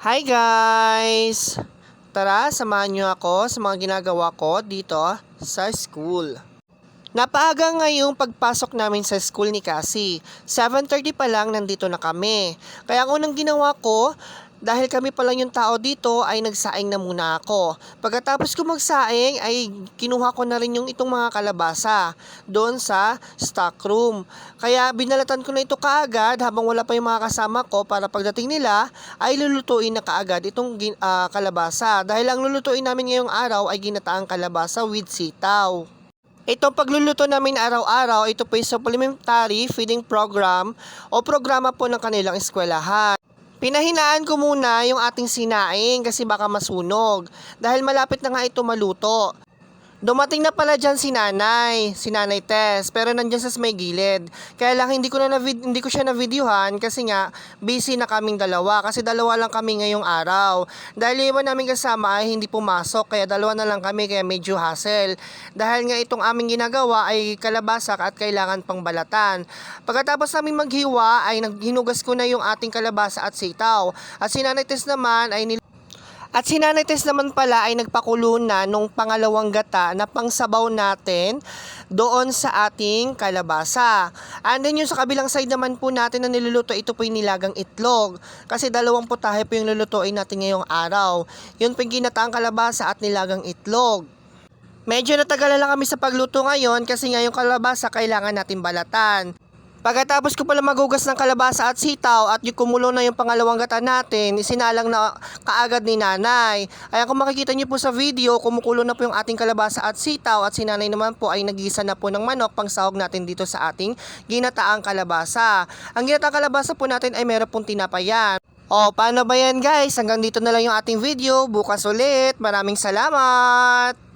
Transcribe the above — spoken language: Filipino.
Hi guys! Tara, samahan niyo ako sa mga ginagawa ko dito sa school. Napaaga ngayong pagpasok namin sa school ni Cassie. 7.30 pa lang nandito na kami. Kaya ang unang ginawa ko, dahil kami pa lang yung tao dito, ay nagsaing na muna ako. Pagkatapos ko magsaing, ay kinuha ko na rin yung itong mga kalabasa doon sa stock room. Kaya binalatan ko na ito kaagad habang wala pa yung mga kasama ko para pagdating nila ay lulutuin na kaagad itong ah, kalabasa. Dahil ang lulutuin namin ngayong araw ay ginataang kalabasa with sitaw. Itong pagluluto namin araw-araw, ito po yung supplementary feeding program o programa po ng kanilang eskwelahan. Pinahinaan ko muna yung ating sinaing kasi baka masunog dahil malapit na nga ito maluto. Dumating na pala dyan si nanay, si nanay Tess, pero nandyan sa may gilid. Kaya lang hindi ko na, na hindi ko siya na videohan kasi nga busy na kaming dalawa kasi dalawa lang kami ngayong araw. Dahil yung iba namin kasama ay hindi pumasok kaya dalawa na lang kami kaya medyo hassle. Dahil nga itong aming ginagawa ay kalabasak at kailangan pang balatan. Pagkatapos namin maghiwa ay naghinugas ko na yung ating kalabasa at sitaw. At si nanay Tess naman ay at si Nanay Tess naman pala ay nagpakulo na nung pangalawang gata na pangsabaw natin doon sa ating kalabasa. And then yung sa kabilang side naman po natin na niluluto, ito po yung nilagang itlog. Kasi dalawang putahe po yung lulutuin natin ngayong araw. Yun po yung ginataang kalabasa at nilagang itlog. Medyo natagalan lang kami sa pagluto ngayon kasi nga yung kalabasa kailangan natin balatan. Pagkatapos ko pala magugas ng kalabasa at sitaw at yung kumulo na yung pangalawang gata natin, isinalang na kaagad ni nanay. Ayan kung makikita niyo po sa video, kumukulo na po yung ating kalabasa at sitaw at si nanay naman po ay nagisa na po ng manok pang sahog natin dito sa ating ginataang kalabasa. Ang ginataang kalabasa po natin ay meron pong tinapayan. O, paano ba yan guys? Hanggang dito na lang yung ating video. Bukas ulit. Maraming salamat!